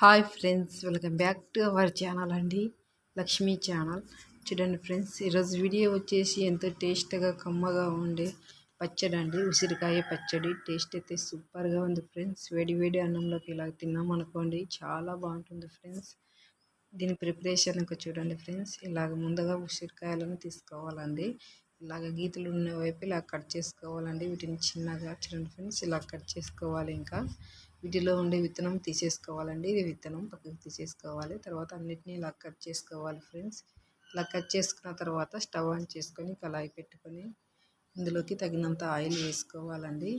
Hi friends welcome back to our channel అండి. Lakshmi channel. చూడండి friends ఈరోజు వీడియో వచ్చేసి ఎంతో టేస్ట్గా కమ్మగా ఉండే పచ్చడి అండి. ఉసిరికాయ పచ్చడి. టేస్ట్ అయితే సూపర్గా ఉంది ఫ్రెండ్స్. వేడి వేడి అన్నంలోకి ఇలా తిన్నాం అనుకోండి చాలా బాగుంటుంది ఫ్రెండ్స్. దీని ప్రిపరేషన్ ఇంకా చూడండి ఫ్రెండ్స్ ఇలాగ ముందుగా ఉసిరికాయలను తీసుకోవాలండి. ఇలాగ గీతలు ఉన్న వైపు ఇలా కట్ చేసుకోవాలండి. వీటిని చిన్నగా చూడండి ఫ్రెండ్స్ ఇలా కట్ చేసుకోవాలి ఇంకా. వీటిలో ఉండే విత్తనం తీసేసుకోవాలండి. ఇది విత్తనం పక్కకు తీసేసుకోవాలి. తర్వాత అన్నిటినీ ఇలా కట్ చేసుకోవాలి ఫ్రెండ్స్. ఇలా కట్ చేసుకున్న తర్వాత స్టవ్ ఆన్ చేసుకొని కళాయి పెట్టుకొని ఇందులోకి తగినంత ఆయిల్ వేసుకోవాలండి.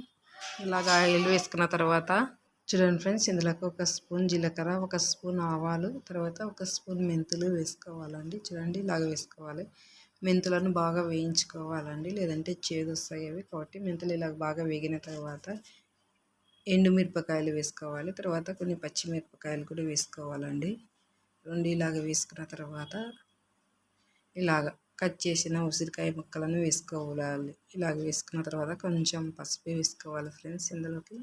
ఇలాగ ఆయిల్ వేసుకున్న తర్వాత చూడండి ఫ్రెండ్స్ ఇందులోకి ఒక స్పూన్ జీలకర్ర ఒక స్పూన్ ఆవాలు తర్వాత ఒక స్పూన్ మెంతులు వేసుకోవాలండి. చూడండి ఇలాగ వేసుకోవాలి. మెంతులను బాగా వేయించుకోవాలండి. లేదంటే చేదు వస్తాయి అవి కాబట్టి మెంతులు ఇలా బాగా వేగిన తర్వాత ఎండుమిరపకాయలు వేసుకోవాలి. తర్వాత కొన్ని పచ్చిమిరపకాయలు కూడా వేసుకోవాలండి. రెండు ఇలాగ వేసుకున్న తర్వాత ఇలాగ కట్ చేసిన ఉసిరికాయ ముక్కలను వేసుకోవాలి. ఇలాగ వేసుకున్న తర్వాత కొంచెం పసుపు వేసుకోవాలి ఫ్రెండ్స్ ఇందులోకి.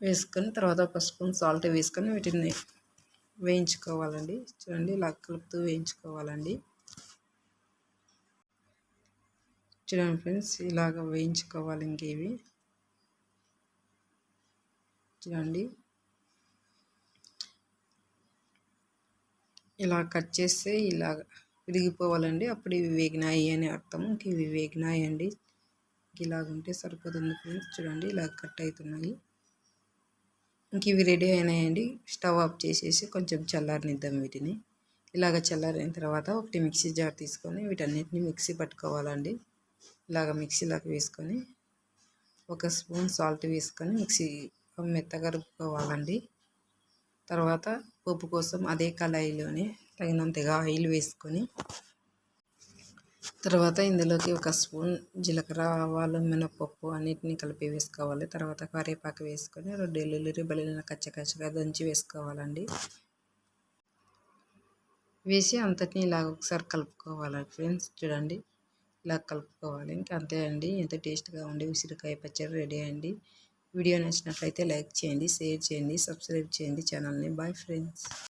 వేసుకొని తర్వాత ఒక స్పూన్ సాల్ట్ వేసుకొని వీటిని వేయించుకోవాలండి. చూడండి ఇలా కలుపుతూ వేయించుకోవాలండి. చూడండి ఫ్రెండ్స్. ఇలాగ వేయించుకోవాలి ఇంకేవి. చూడండి ఇలా కట్ చేస్తే ఇలా విరిగిపోవాలండి. అప్పుడు ఇవి వేగినాయి అని అర్థం. ఇంక ఇవి వేగినాయి అండి ఇలాగుంటే సరిపోతుంది ఫ్రెండ్స్. చూడండి ఇలా కట్ అవుతున్నాయి. ఇంక ఇవి రెడీ అయినాయండి. స్టవ్ ఆఫ్ చేసేసి కొంచెం చల్లారనిద్దాం వీటిని. ఇలాగ చల్లారిన తర్వాత ఒకటి మిక్సీ జార్ తీసుకొని వీటన్నిటిని మిక్సీ పట్టుకోవాలండి. ఇలాగ మిక్సీలోకి వేసుకొని ఒక స్పూన్ సాల్ట్ వేసుకొని మిక్సీ మెత్తగా రుబ్బుకోవాలండి. తర్వాత పప్పు కోసం అదే కళాయిలోనే తగినంతగా ఆయిల్ వేసుకొని తర్వాత ఇందులోకి ఒక స్పూన్ జీలకర్ర ఆవాలు మినపప్పు అన్నిటిని కలిపి వేసుకోవాలి. తర్వాత కరివేపాకు వేసుకొని రెండు ఎల్లుల్లి రిబ్బలిన కచ్చకచ్చగా దంచి వేసుకోవాలండి. వేసి అంతటిని ఇలాగ ఒకసారి కలుపుకోవాలి ఫ్రెండ్స్. చూడండి. ఇలా కలుపుకోవాలి. ఇంకా అంతే అండి. ఎంత టేస్ట్గా ఉండి ఉసిరికాయ పచ్చడి రెడీ అండి. వీడియో నచ్చినట్లయితే లైక్ చేయండి షేర్ చేయండి సబ్స్క్రైబ్ చేయండి ఛానల్ని. Bye friends.